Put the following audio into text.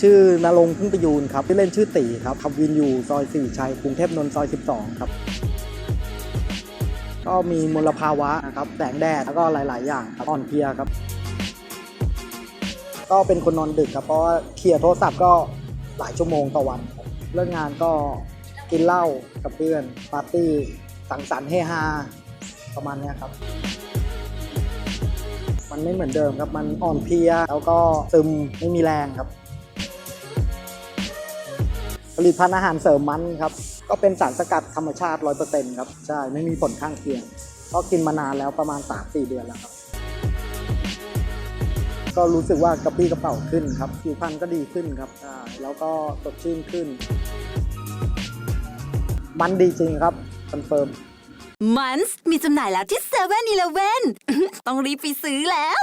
ชื่อนรงค์พึ่งประยูนครับที่เล่นชื่อตีครับขับวินอยู่ซอย4ชัยกรุงเทพนนท์ซอย 12 ครับก็มีมลภาวะนะครับแสงแดดแล้วก็หลาย ๆ อย่างครับอ่อนเพลียครับ ก็เป็นคนนอนดึกครับเพราะว่าเคลียร์โทรศัพท์ก็หลายชั่วโมงต่อวันครับเลิกงานก็กินเหล้ากับเพื่อนปาร์ตี้สังสรรค์เฮฮาประมาณนี้ครับมันไม่เหมือนเดิมครับ มันอ่อนเพลีย แล้วก็ซึมไม่มีแรงครับ ลิตภัณฑ์อาหารเสริมมันครับ ก็เป็นสารสกัดธรรมชาติ 100%ครับ ใช่ ไม่มีผลข้างเคียง ก็กินมานานแล้วประมาณ 3-4 เดือนแล้วครับ ก็รู้สึกว่ากระปี้กระเป๋าขึ้นครับผิวพรรณก็ดีขึ้นครับแล้วก็สดชื่นขึ้น มันดีจริงครับคอนเฟิร์ม มันส์มีจำหน่ายแล้วที่7 e เ e ่ e อต้องรีบไปซื้อแล้ว